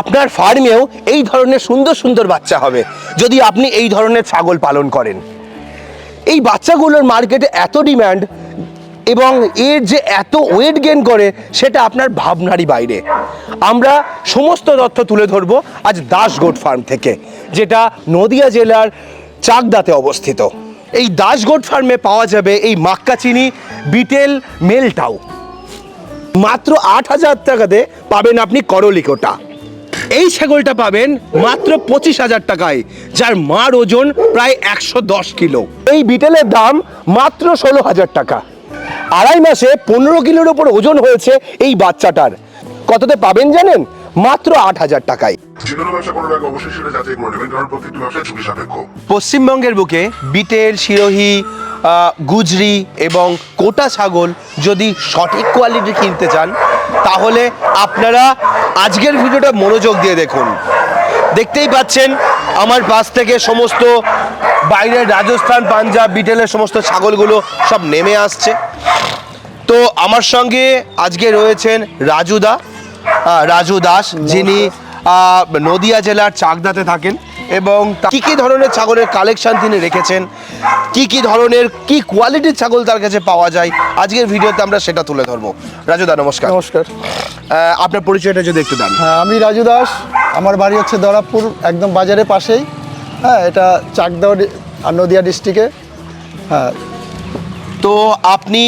আপনার ফার্মেও এই ধরনের সুন্দর সুন্দর বাচ্চা হবে, যদি আপনি এই ধরনের ছাগল পালন করেন। এই বাচ্চাগুলোর মার্কেটে এত ডিম্যান্ড এবং এর যে এত ওয়েট গেন করে, সেটা আপনার ভাবনারই বাইরে। আমরা সমস্ত তথ্য তুলে ধরবো আজ দাস গোট ফার্ম থেকে, যেটা নদিয়া জেলার চাকদাতে অবস্থিত। এই দাস গোট ফার্মে পাওয়া যাবে এই মাক্কা চিনি বিটেল মেলটাও মাত্র আট হাজার টাকাতে পাবেন আপনি করলিকোটা। এই ছাগলটা পাবেন মাত্র পঁচিশ হাজার টাকায় যার মার ওজন প্রায় একশো দশ কিলো। এই বিটেলের দাম মাত্র ষোলো হাজার টাকা। আড়াই মাসে পনেরো কিলোর ওপর ওজন হয়েছে এই বাচ্চাটার। কততে পাবেন জানেন? মাত্র আট হাজার টাকায়। পশ্চিমবঙ্গের বুকে বিটেল শিরোহি গুজরি এবং কোটা ছাগল যদি সঠিক কোয়ালিটি কিনতে চান তাহলে আপনারা আজকের ভিডিওটা মনোযোগ দিয়ে দেখুন। দেখতেই পাচ্ছেন, আমার পাশ থেকে সমস্ত বাইরের রাজস্থান, পাঞ্জাব, বিটেলের সমস্ত ছাগলগুলো সব নেমে আসছে। তো আমার সঙ্গে আজকে রয়েছেন রাজুদা দা। রাজু দাস, যিনি নদিয়া জেলার চাকদাতে থাকেন। এবং কি কি ধরনের ছাগলের কালেকশন তিনি রেখেছেন? কি কি ধরনের কি কোয়ালিটির ছাগল তার কাছে পাওয়া যায়? আজকের ভিডিওতে আমরা সেটা তুলে ধরবো। রাজুদা নমস্কার। নমস্কার। আপনার পরিচয়টা যদি একটু দেন। হ্যাঁ আমি রাজু দাস। আমার বাড়ি হচ্ছে দরাবপুর একদম বাজারের পাশেই। হ্যাঁ এটা আর নদিয়া ডিস্ট্রিক্টে হ্যাঁ। তো আপনি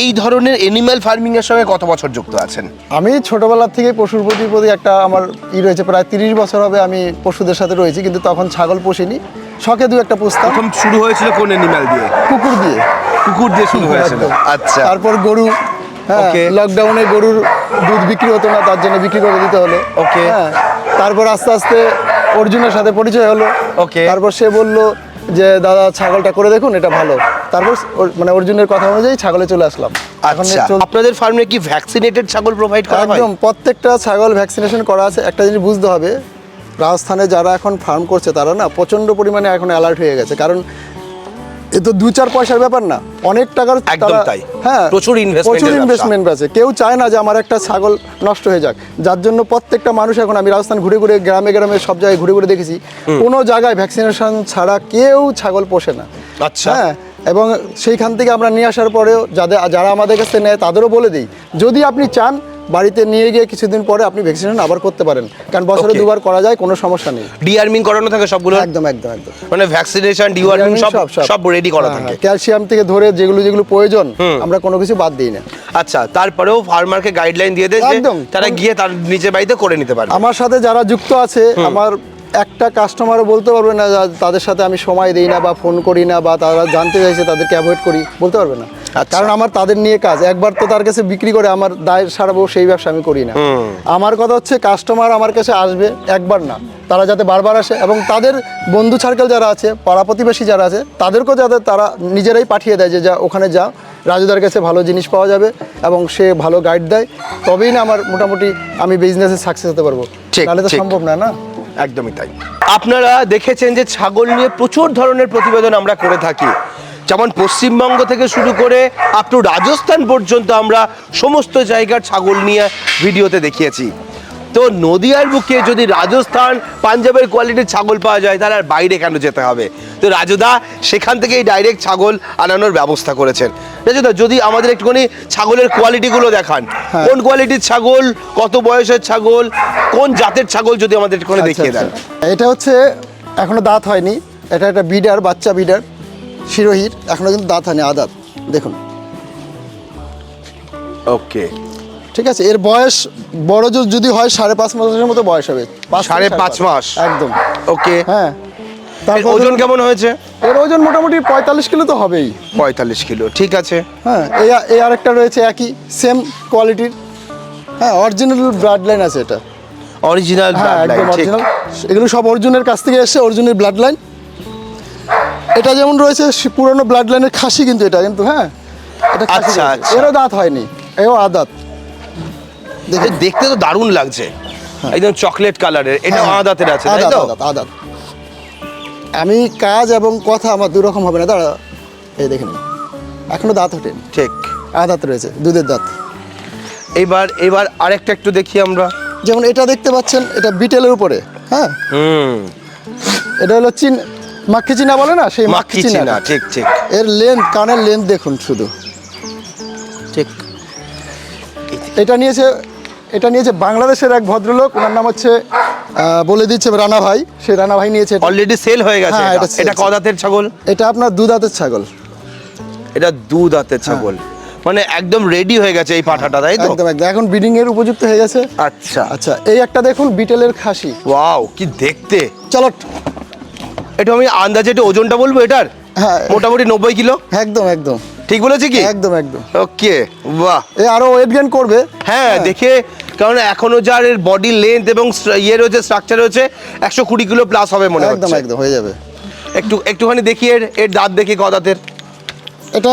এই ধরনের এনিম্যাল ফার্মিং এর সঙ্গে কত বছর যুক্ত আছেন? আমি ছোটোবেলার থেকে পশুর প্রতি প্রতি একটা আমার ই রয়েছে প্রায় তিরিশ বছর হবে আমি পশুদের সাথে রয়েছি কিন্তু তখন ছাগল পুষিনি। শখে দু একটা পুষতাম। প্রথম শুরু হয়েছিল কোন এনিম্যাল দিয়ে? কুকুর দিয়ে। কুকুর দিয়ে শুরু হয়েছিল। আচ্ছা। তারপর গরু। হ্যাঁ লকডাউনে গরুর দুধ বিক্রি হতো না তার জন্য বিক্রি করে দিতে হলো। ওকে হ্যাঁ তারপর আস্তে আস্তে অর্জুনের সাথে পরিচয় হলো। ওকে তারপর সে বলল যে দাদা ছাগলটা করে দেখুন এটা ভালো। তারপর মানে অর্জুনের কথা অনুযায়ী ছাগলে চলে আসলাম। এখন আচ্ছা। আপনাদের ফার্মে কি ভ্যাকসিনেটেড ছাগল প্রোভাইড করা একদম প্রত্যেকটা ছাগল ভ্যাকসিনেশন করা আছে। একটা জিনিস বুঝতে হবে রাজস্থানে যারা এখন ফার্ম করছে তারা না প্রচণ্ড পরিমাণে এখন অ্যালার্ট হয়ে গেছে। কারণ এ তো দু চার পয়সার ব্যাপার না। অনেক টাকার একদম তাই। হ্যাঁ প্রচুর প্রচুর ইনভেস্টমেন্ট আছে। কেউ চায় না যে আমার একটা ছাগল নষ্ট হয়ে যাক। যার জন্য প্রত্যেকটা মানুষ এখন আমি রাজস্থান ঘুরে ঘুরে গ্রামে গ্রামে সব জায়গায় ঘুরে ঘুরে দেখেছি। কোনো জায়গায় ভ্যাকসিনেশন ছাড়া কেউ ছাগল পোষে না। আচ্ছা। হ্যাঁ এবং সেইখান থেকে আমরা নিয়ে আসার পরেও যাদের যারা আমাদের কাছে নেয় তাদেরও বলে দিই। যদি আপনি চান বাড়িতে নিয়ে গিয়ে কিছুদিন পরে আপনি ভ্যাকসিনেশন আবার করতে পারেন। কারণ বছরে দুবার করা যায় কোনো সমস্যা নেই। ডিআরমিং করানো থাকে সবগুলো? একদম একদম একদম। মানে ভ্যাকসিনেশন ডিআরমিং সব সব রেডি করা হ্যাঁ, থাকে। ক্যালসিয়াম থেকে ধরে যেগুলো যেগুলো প্রয়োজন আমরা কোনো কিছু বাদ দিই না। আচ্ছা তারপরেও ফার্মারকে গাইডলাইন দিয়ে দেয় যে তারা গিয়ে তার নিজের বাড়িতে করে নিতে পারে আমার সাথে যারা যুক্ত আছে আমার একটা কাস্টমারও বলতে পারবে না তাদের সাথে আমি সময় দিই না বা ফোন করি না বা তারা জানতে চাইছে তাদেরকে অ্যাভয়েড করি বলতে পারবে না। আচ্ছা। কারণ আমার তাদের নিয়ে কাজ। একবার তো তার কাছে বিক্রি করে আমার দায় সারাবো সেই ব্যবসা আমি করি না। আমার কথা হচ্ছে কাস্টমার আমার কাছে আসবে একবার না। তারা যাতে বারবার আসে এবং তাদের বন্ধু সার্কেল যারা আছে পাড়া প্রতিবেশী যারা আছে তাদেরকেও যাতে তারা নিজেরাই পাঠিয়ে দেয় যে যা ওখানে যা। রাজুদার কাছে ভালো জিনিস পাওয়া যাবে এবং সে ভালো গাইড দেয়। তবেই না আমার মোটামুটি আমি বিজনেসে সাকসেস হতে পারব। তাহলে তো সম্ভব না না? একদমই তাই। আপনারা দেখেছেন যে ছাগল নিয়ে প্রচুর ধরনের প্রতিবেদন আমরা করে থাকি। যেমন পশ্চিমবঙ্গ থেকে শুরু করে আপ টু রাজস্থান পর্যন্ত আমরা সমস্ত জায়গার ছাগল নিয়ে ভিডিওতে দেখিয়েছি। তো নদিয়ার বুকে যদি রাজস্থান পাঞ্জাবের কোয়ালিটির ছাগল পাওয়া যায় তাহলে আর বাইরে কেন যেতে হবে? তো রাজুদা সেখান থেকেই ডাইরেক্ট ছাগল আনানোর ব্যবস্থা করেছেন। রাজুদা যদি আমাদের একটুখানি ছাগলের কোয়ালিটিগুলো দেখান হ্যাঁ। কোন কোয়ালিটির ছাগল কত বয়সের ছাগল কোন জাতের ছাগল যদি আমাদের একটুখানি আচ্ছা, দেখিয়ে দেন। আচ্ছা। এটা হচ্ছে এখনও দাঁত হয়নি এটা একটা বিডার বাচ্চা বিডার শিরোহির এখনও কিন্তু দাঁত হয়নি আদাত। দেখুন। ওকে ঠিক আছে এর বয়স বড় জ- যদি হয় সাড়ে পাঁচ মাসের মতো বয়স হবে। সাড়ে পাঁচ মাস? একদম। ওকে। হ্যাঁ। তারপর ওজন কেমন হয়েছে? এর ওজন মোটামুটি পঁয়তাল্লিশ কিলো তো হবেই। পঁয়তাল্লিশ কিলো ঠিক আছে। হ্যাঁ এই এই আরেকটা রয়েছে একই সেম কোয়ালিটির হ্যাঁ অরিজিনাল ব্লাড লাইন আছে এটা। অরিজিনাল হ্যাঁ একদম অরিজিনাল এগুলো সব অর্জুনের কাছ থেকে এসে অর্জুনের ব্লাড লাইন এটা যেমন রয়েছে পুরনো ব্লাড লাইনের খাসি কিন্তু এটা কিন্তু হ্যাঁ। এটা খাসি আচ্ছা, আচ্ছা। এরও দাঁত হয়নি এও আদাত। দেখতে তো দারুণ লাগছে। একদম চকলেট কালারের এটা হ্যাঁ, আদাতের আছে তাই তো? আদাত। আমি কাজ এবং কথা আমার দু রকম হবে না। দাঁড়া এই দেখে নিন। এখনও দাঁত ওঠেনি ঠিক। আদাত রয়েছে দুধের দাঁত। এবার এবার আরেকটা একটু দেখি আমরা। যেমন এটা দেখতে পাচ্ছেন এটা বিটেলের উপরে হ্যাঁ? এটা হলো চিন মাক্কি চিনা বলে না? সেই চিনা। চিনা ঠিক ঠিক। এর লেন্থ কানের লেন্থ দেখুন শুধু। ঠিক। এটা নিয়েছে এটা নিয়েছে বাংলাদেশের এক ভদ্রলোক ওনার নাম হচ্ছে বলে দিচ্ছে রানা ভাই। সে রানা ভাই নিয়েছে অলরেডি সেল হয়ে গেছে হ্যাঁ, এটা। কদাতের ছাগল? এটা আপনার দুধাতের ছাগল। এটা দুধ দাঁতের ছাগল। মানে একদম রেডি হয়ে গেছে এই পাঠাটা তাই তো? একদম একদম। এখন ব্রিডিং এর উপযুক্ত হয়ে গেছে। আচ্ছা। আচ্ছা এই একটা দেখুন বিটেলের খাসি। ওয়াও কি দেখতে। চলো। এটা আমি আন্দাজে একটু ওজনটা বলব এটার? হ্যাঁ। মোটামুটি নব্বই কিলো? একদম একদম। ঠিক বলেছি কি? একদম একদম। ওকে বাহ। এ আরও ওয়েট গেন করবে। হ্যাঁ। দেখে কারণ এখনও যার এর বডি লেন্থ এবং ইয়ে রয়েছে স্ট্রাকচার রয়েছে একশো কুড়ি কিলো প্লাস হবে মনে একদম হচ্ছে। একদম হয়ে যাবে। একটু একটুখানি দেখি এর এর দাঁত দেখি ক দাঁতের এটা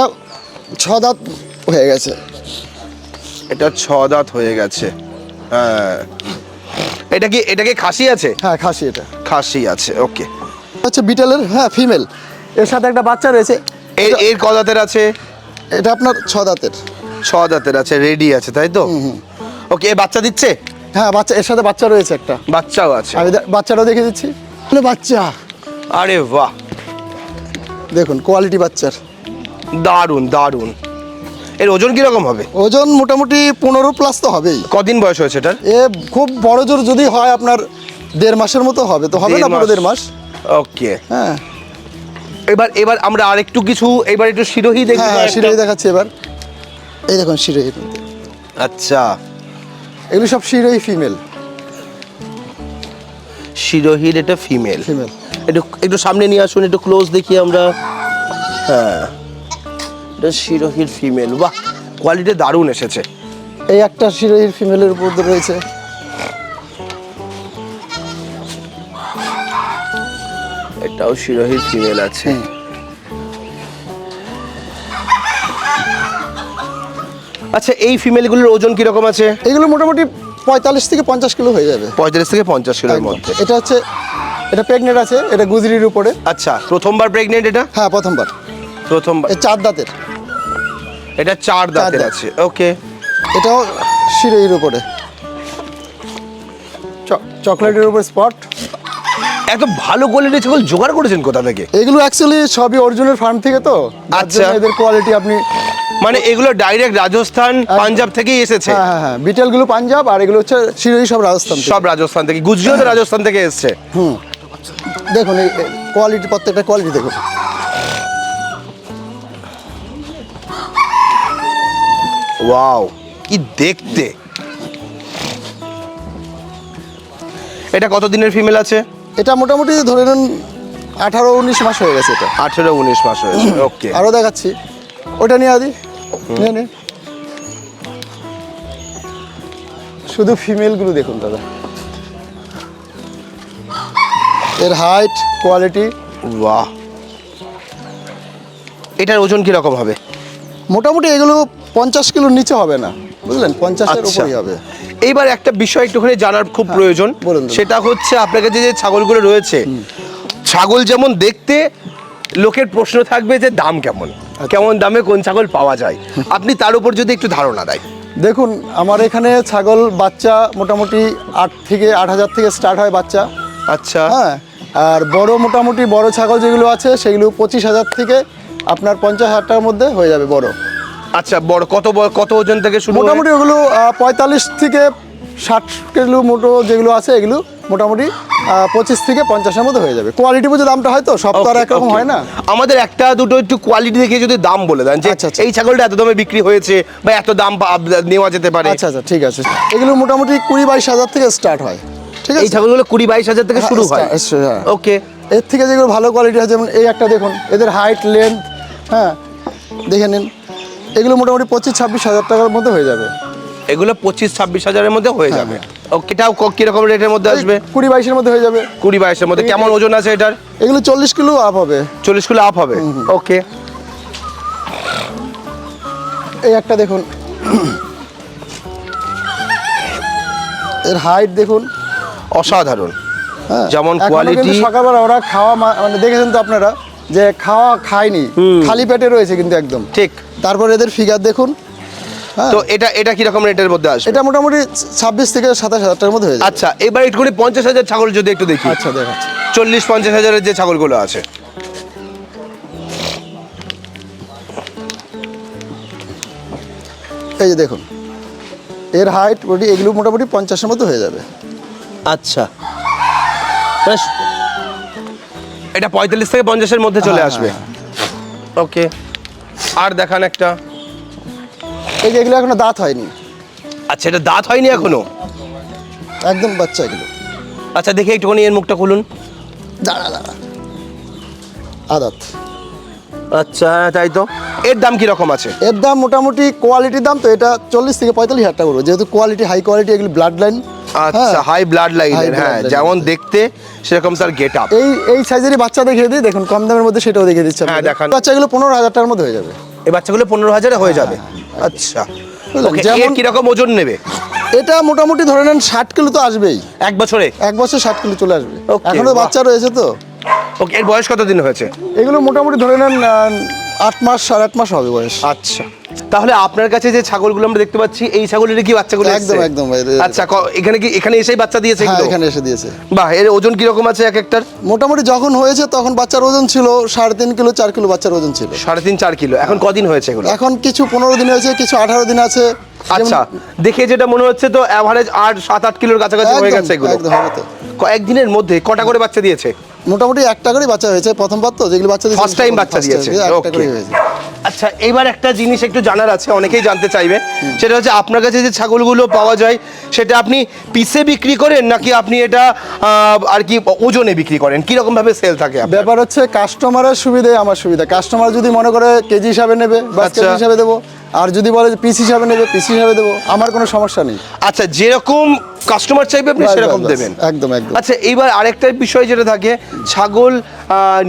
ছ দাঁত হয়ে গেছে। এটা ছ দাঁত হয়ে গেছে। হ্যাঁ। এটা কি এটা কি খাসি আছে? হ্যাঁ খাসি এটা। খাসি আছে ওকে আচ্ছা বিটেলের হ্যাঁ ফিমেল এর সাথে একটা বাচ্চা রয়েছে। এর এর ক দাঁতের আছে? এটা আপনার ছ দাঁতের। ছ দাঁতের আছে রেডি আছে তাই তো? ওকে এ বাচ্চা দিচ্ছে? হ্যাঁ বাচ্চা এর সাথে বাচ্চা রয়েছে একটা। বাচ্চাও আছে। আমি বাচ্চাটাও দেখে দিচ্ছি। বাচ্চা! আরে বাহ! দেখুন কোয়ালিটি বাচ্চার। দারুণ দারুণ। এর ওজন কীরকম হবে? ওজন মোটামুটি পনেরো প্লাস তো হবেই। কদিন বয়স হয়েছে এটার? এ খুব বড় জোর যদি হয় আপনার দেড় মাসের মতো হবে তো হবে না পুরো দেড় মাস? ওকে। হ্যাঁ। এবার এবার আমরা আরেকটু কিছু এবার একটু শিরোহি দেখি হ্যাঁ কয়েকটা। শিরোহী দেখাচ্ছি এবার। এই দেখুন শিরোহী। আচ্ছা। এগুলো সব শিরোহী ফিমেল শিরোহির এটা ফিমেল ফিমেল একটু একটু সামনে নিয়ে আসুন একটু ক্লোজ দেখি আমরা। হ্যাঁ। এটা শিরোহির ফিমেল বাহ কোয়ালিটি দারুণ এসেছে। এই একটা শিরোহীর ফিমেলের উপর রয়েছে। এটাও শিরোহির ফিমেল আছে। আচ্ছা এই ফিমেলগুলোর ওজন কীরকম আছে? এগুলো মোটামুটি পঁয়তাল্লিশ থেকে পঞ্চাশ কিলো হয়ে যাবে। পঁয়তাল্লিশ থেকে পঞ্চাশ কিলোর মধ্যে। এটা হচ্ছে এটা প্রেগনেন্ট আছে এটা গুজরির উপরে। আচ্ছা প্রথমবার প্রেগনেন্ট এটা? হ্যাঁ প্রথমবার। প্রথমবার। চার দাঁতের। এটা চার দাঁতের আছে ওকে। এটাও শিরোহির উপরে। চকলেটের উপর স্পট এত ভালো কোয়ালিটির ছাগল জোগাড় করেছেন কোথা থেকে? এগুলো অ্যাকচুয়ালি সবই অর্জুনের ফার্ম থেকে তো। আচ্ছা। এদের কোয়ালিটি আপনি মানে এগুলো ডাইরেক্ট রাজস্থান পাঞ্জাব থেকেই এসেছে? হ্যাঁ হ্যাঁ হ্যাঁ। বিটেলগুলো পাঞ্জাব আর এগুলো হচ্ছে শিরোহী সব রাজস্থান সব রাজস্থান থেকে। গুজরাট রাজস্থান থেকে এসেছে। হুম। দেখুন এই কোয়ালিটি প্রত্যেকটা কোয়ালিটি দেখুন। ওয়াও কি দেখতে। এটা কত দিনের ফিমেল আছে? এটা মোটামুটি ধরে নেন আঠারো উনিশ মাস হয়ে গেছে এটা। আঠেরো উনিশ মাস হয়েছে ওকে আরও দেখাচ্ছি। ওটা নিয়ে আদি। নিয়ে নে। শুধু ফিমেলগুলো দেখুন দাদা। এর হাইট কোয়ালিটি বাহ। এটার ওজন কি রকম হবে? মোটামুটি এগুলো পঞ্চাশ কিলোর নিচে হবে না বুঝলেন? পঞ্চাশের আচ্ছা। উপরেই হবে। এইবার একটা বিষয় একটুখানি জানার খুব প্রয়োজন। হ্যাঁ, বলুন, বলুন। সেটা হচ্ছে আপনার কাছে যে ছাগলগুলো রয়েছে ছাগল যেমন দেখতে লোকের প্রশ্ন থাকবে যে দাম কেমন? আচ্ছা। কেমন দামে কোন ছাগল পাওয়া যায়? আপনি তার উপর যদি একটু ধারণা দেয়। দেখুন আমার এখানে ছাগল বাচ্চা মোটামুটি আট থেকে আট হাজার থেকে স্টার্ট হয় বাচ্চা। আচ্ছা। হ্যাঁ আর বড় মোটামুটি বড় ছাগল যেগুলো আছে সেগুলো পঁচিশ হাজার থেকে আপনার পঞ্চাশ হাজার টাকার মধ্যে হয়ে যাবে বড়। আচ্ছা বড় কত কত ওজন থেকে শুরু মোটামুটি ওগুলো পঁয়তাল্লিশ থেকে ষাট কিলো মোটো যেগুলো আছে এগুলো মোটামুটি পঁচিশ থেকে পঞ্চাশের মধ্যে হয়ে যাবে। কোয়ালিটি বুঝে দামটা হয় তো? সব তো আর একরকম হয় না? আমাদের একটা দুটো একটু কোয়ালিটি দেখে যদি দাম বলে দেন যে আচ্ছা, আচ্ছা। এই ছাগলটা এত দামে বিক্রি হয়েছে বা এত দাম নেওয়া যেতে পারে। আচ্ছা আচ্ছা ঠিক আছে। এগুলো মোটামুটি কুড়ি বাইশ হাজার থেকে স্টার্ট হয়। ঠিক আছে এই আছে? ছাগলগুলো কুড়ি বাইশ হাজার থেকে শুরু হয় হ্যাঁ, start- হ্যাঁ। ওকে এর থেকে যেগুলো ভালো কোয়ালিটি হয় যেমন এই একটা দেখুন এদের হাইট লেন্থ হ্যাঁ দেখে নিন। এগুলো মোটামুটি পঁচিশ ছাব্বিশ হাজার টাকার মধ্যে হয়ে যাবে। এগুলো পঁচিশ ছাব্বিশ হাজারের মধ্যে হয়ে হ্যাঁ, যাবে। এটাও ক- কীরকম রেটের মধ্যে আসবে? কুড়ি বাইশের মধ্যে হয়ে যাবে। কুড়ি বাইশের মধ্যে। কেমন ওজন আছে এটার? এগুলো চল্লিশ কিলো আপ হবে। চল্লিশ কিলো আপ হবে? ওকে এই একটা দেখুন। এর হাইট দেখুন। অসাধারণ। হ্যাঁ যেমন কোয়ালিটি সকালবেলা ওরা খাওয়া মানে দেখেছেন তো আপনারা? যে খাওয়া খায়নি। খালি পেটে রয়েছে কিন্তু একদম। ঠিক। তারপর এদের ফিগার দেখুন। তো এটা এটা কি রকম রেটের মধ্যে আসবে? এটা মোটামুটি ছাব্বিশ থেকে সাতাশ হাজার টাকার মধ্যে হয়ে যাবে। আচ্ছা এবার একটু করে পঞ্চাশ হাজার ছাগল যদি একটু দেখি। আচ্ছা দেখাচ্ছি চল্লিশ পঞ্চাশ হাজারের যে ছাগলগুলো আছে। এই যে দেখুন এর হাইট বডি এগুলো মোটামুটি পঞ্চাশের মতো হয়ে যাবে। আচ্ছা। এটা পঁয়তাল্লিশ থেকে পঞ্চাশের মধ্যে চলে হ্যাঁ, আসবে। হ্যাঁ, ওকে। আর দেখান একটা। এই যে এগুলো এখনও দাঁত হয়নি। আচ্ছা এটা দাঁত হয়নি এখনও? একদম বাচ্চা এগুলো। আচ্ছা দেখি একটুখানি এর মুখটা খুলুন। দাঁড়া দাঁড়া। আদাত। আচ্ছা তাই তো। এর দাম কি রকম আছে? এর দাম মোটামুটি কোয়ালিটির দাম তো এটা চল্লিশ থেকে পঁয়তাল্লিশ হাজার টাকা করব যেহেতু কোয়ালিটি হাই কোয়ালিটি এগুলো ব্লাড লাইন আচ্ছা হাই ব্লাড লাইনের High হ্যাঁ যেমন দেখতে সেরকম তার গেট আপ এই এই সাইজেরই বাচ্চা দেখিয়ে দিই দেখুন কম দামের মধ্যে সেটাও দেখিয়ে দিচ্ছে হ্যাঁ। দেখান। বাচ্চাগুলো পনেরো হাজার টাকার মধ্যে হয়ে যাবে। এই বাচ্চাগুলো পনেরো হাজারে হয়ে যাবে। আচ্ছা। যেমন- কীরকম ওজন নেবে? এটা মোটামুটি ধরে নেন ষাট কিলো তো আসবেই। এক বছরে? এক বছর ষাট কিলো চলে আসবে। এখনও বাচ্চা রয়েছে তো। ওকে এর বয়স কত দিন হয়েছে? এগুলো মোটামুটি ধরে নেন আট মাস সাড়ে আট মাস হবে বয়স। আচ্ছা। তাহলে আপনার কাছে যে ছাগলগুলো আমরা দেখতে পাচ্ছি এই ছাগলের কি বাচ্চাগুলো একদম, একদম, আচ্ছা এখানে কি এখানে এসেই বাচ্চা দিয়েছে হ্যাঁ এখানে এসে দিয়েছে। বাহ এর ওজন কি রকম আছে এক একটার? মোটামুটি যখন হয়েছে তখন বাচ্চার ওজন ছিল সাড়ে তিন কিলো চার কিলো বাচ্চার ওজন ছিল। সাড়ে তিন চার কিলো। এখন কদিন হয়েছে এগুলো? এখন কিছু পনেরো দিন হয়েছে কিছু আঠারো দিন আছে। আচ্ছা দেখে যেটা মনে হচ্ছে তো অ্যাভারেজ আট সাত আট কিলোর কাছাকাছি হয়ে গেছে এগুলো। কয়েকদিনের মধ্যে কটা করে বাচ্চা দিয়েছে? মোটামুটি একটা করে বাচ্চা হয়েছে প্রথমবার তো যেগুলো বাচ্চা ফার্স্ট টাইম বাচ্চা দিয়েছে। একটা. করে হয়েছে। আচ্ছা এবার একটা জিনিস একটু জানার আছে অনেকেই জানতে চাইবে। সেটা হচ্ছে আপনার কাছে যে ছাগলগুলো পাওয়া যায় সেটা আপনি পিসে বিক্রি করেন নাকি আপনি এটা আর কি ওজনে বিক্রি করেন? কি রকম ভাবে সেল থাকে? ব্যাপার হচ্ছে কাস্টমারের সুবিধাই আমার সুবিধা। কাস্টমার যদি মনে করে কেজি হিসাবে নেবে বা আচ্ছা। কেজি হিসাবে দেবো আর যদি বলে পিস হিসাবে নেবে পিস হিসাবে দেবো আমার কোনো সমস্যা নেই। আচ্ছা যেরকম কাস্টমার চাইবে আপনি সেরকম। দেবেন একদম, একদম। আচ্ছা এইবার আরেকটা বিষয় যেটা থাকে ছাগল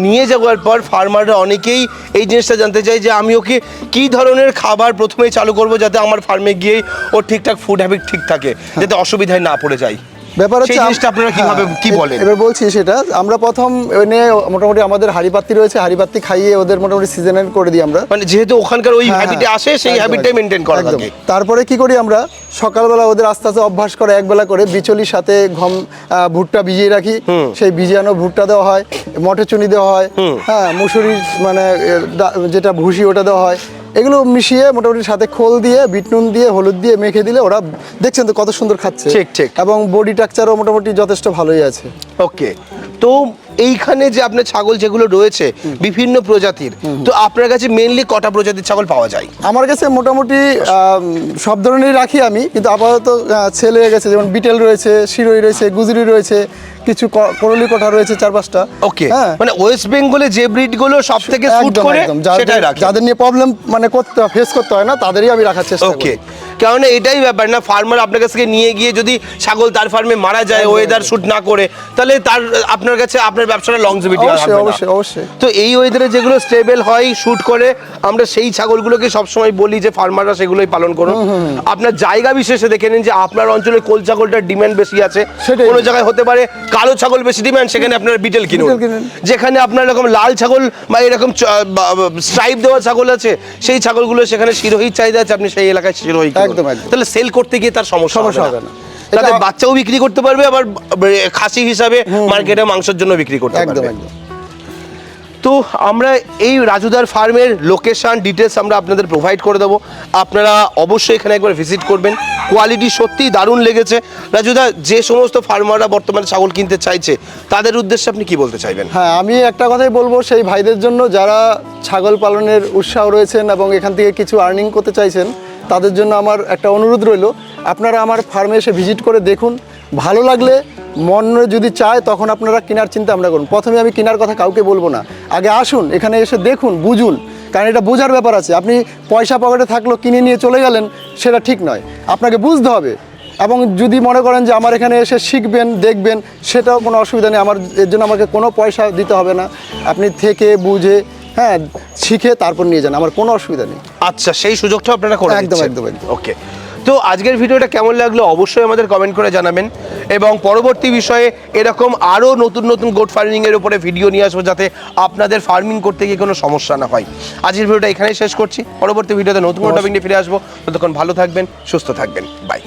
নিয়ে যাওয়ার পর ফার্মাররা অনেকেই এই জিনিসটা জানতে চাই যে আমি ওকে কি ধরনের খাবার প্রথমে চালু করব যাতে আমার ফার্মে গিয়েই ওর ঠিকঠাক ফুড হ্যাবিট ঠিক থাকে যাতে অসুবিধায় না পড়ে যায় ব্যাপার হচ্ছে জিনিসটা আপনারা কীভাবে হ্যাঁ, কি বলেন? এবার বলছি সেটা আমরা প্রথম এনে মোটামুটি আমাদের হাড়িপাত্তি রয়েছে হাড়িপাত্তি খাইয়ে ওদের মোটামুটি সিজনাল করে দিই আমরা। মানে যেহেতু ওখানকার ওই হ্যাঁ, হ্যাবিটে হ্যাঁ, আসে সেই হ্যাবিটটাই মেনটেন করা। থাকে তারপরে কি করি আমরা সকালবেলা ওদের আস্তে আস্তে অভ্যাস করে একবেলা করে বিচলির সাথে ঘম ভুট্টা ভিজিয়ে রাখি। সেই ভিজিয়ানো ভুট্টা দেওয়া হয় মটর চুনি দেওয়া হয়। হ্যাঁ মুসুরি মানে যেটা ভুসি ওটা দেওয়া হয়। এগুলো মিশিয়ে মোটামুটি সাথে খোল দিয়ে বিট নুন দিয়ে হলুদ দিয়ে মেখে দিলে ওরা দেখছেন তো কত সুন্দর খাচ্ছে। ঠিক, ঠিক। এবং বডি স্ট্রাকচারও মোটামুটি যথেষ্ট ভালোই আছে। ওকে। তো এইখানে যে আপনার ছাগল যেগুলো রয়েছে বিভিন্ন প্রজাতির তো আপনার কাছে মেনলি কটা প্রজাতির ছাগল পাওয়া যায়? আমার কাছে মোটামুটি সব ধরনেরই রাখি আমি কিন্তু আপাতত ছেলে গেছে যেমন বিটেল রয়েছে শিরোই রয়েছে গুজরি রয়েছে কিছু করলি কোঠা রয়েছে চার পাঁচটা। ওকে হ্যাঁ। মানে ওয়েস্ট বেঙ্গলে যে ব্রিডগুলো সব থেকে একদম। করে সেটাই রাখে। যাদের নিয়ে প্রবলেম মানে করতে ফেস করতে হয় না তাদেরই আমি রাখার চেষ্টা ওকে করি। কারণ এটাই ব্যাপার না ফার্মার আপনার কাছ নিয়ে গিয়ে যদি ছাগল তার ফার্মে মারা যায় ওয়েদার শুট না করে তাহলে তার আপনার কাছে আপনার ব্যবসাটা লংজিভিটি অবশ্যই অবশ্যই অবশ্যই। তো এই ওয়েদারে যেগুলো স্টেবল হয় শুট করে আমরা সেই ছাগলগুলোকে সবসময় বলি যে ফার্মাররা সেগুলোই পালন করুন। আপনার জায়গা বিশেষে দেখে নিন যে আপনার অঞ্চলে কোল ছাগলটার ডিমান্ড বেশি আছে। কোনো জায়গায় হতে পারে কালো ছাগল বেশি ডিমান্ড সেখানে আপনার বিটেল কিনুন। বিটেল কিনুন। যেখানে আপনার এরকম লাল ছাগল বা এরকম স্ট্রাইপ দেওয়া ছাগল আছে সেই ছাগলগুলো সেখানে শিরোহির চাহিদা আছে আপনি সেই এলাকায় শিরোহি কিনুন। একদম, একদম। তাহলে সেল করতে গিয়ে তার সমস্যা সমস্যা হবে না। তাতে বাচ্চাও বিক্রি করতে পারবে আবার খাসি হিসাবে মার্কেটে মাংসের জন্য বিক্রি করতে একদম পারবে। একদম। তো আমরা এই রাজুদার ফার্মের লোকেশন ডিটেলস আমরা আপনাদের প্রোভাইড করে দেবো। আপনারা অবশ্যই এখানে একবার ভিজিট করবেন। কোয়ালিটি সত্যিই দারুণ লেগেছে। রাজুদা যে সমস্ত ফার্মাররা বর্তমানে ছাগল কিনতে চাইছে তাদের উদ্দেশ্যে আপনি কি বলতে চাইবেন? হ্যাঁ আমি একটা কথাই বলব সেই ভাইদের জন্য যারা ছাগল পালনের উৎসাহ রয়েছেন এবং এখান থেকে কিছু আর্নিং করতে চাইছেন তাদের জন্য আমার একটা অনুরোধ রইল। আপনারা আমার ফার্মে এসে ভিজিট করে দেখুন। ভালো লাগলে মন যদি চায় তখন আপনারা কেনার চিন্তা আমরা করুন। প্রথমে আমি কেনার কথা কাউকে বলব না। আগে আসুন, এখানে এসে দেখুন, বুঝুন। কারণ এটা বোঝার ব্যাপার আছে। আপনি পয়সা পকেটে থাকল, কিনে নিয়ে চলে গেলেন, সেটা ঠিক নয়। আপনাকে বুঝতে হবে। এবং যদি মনে করেন যে আমার এখানে এসে শিখবেন, দেখবেন, সেটাও কোনো অসুবিধা নেই। আমার, এর জন্য আমাকে কোনো পয়সা দিতে হবে না। আপনি থেকে বুঝে হ্যাঁ শিখে তারপর নিয়ে যান আমার কোনো অসুবিধা নেই। আচ্ছা সেই সুযোগটা আপনারা করে একদম। একদম, একদম। ওকে। তো আজকের ভিডিওটা কেমন লাগল অবশ্যই আমাদের কমেন্ট করে জানাবেন। এবং পরবর্তী বিষয়ে এরকম আরও নতুন নতুন গোট ফার্মিংয়ের উপরে ভিডিও নিয়ে আসব যাতে আপনাদের ফার্মিং করতে গিয়ে কোনো সমস্যা না হয়। আজকের ভিডিওটা এখানেই শেষ করছি। পরবর্তী ভিডিওতে নতুন টপিক নিয়ে ফিরে আসব। ততক্ষণ ভালো থাকবেন সুস্থ থাকবেন। বাই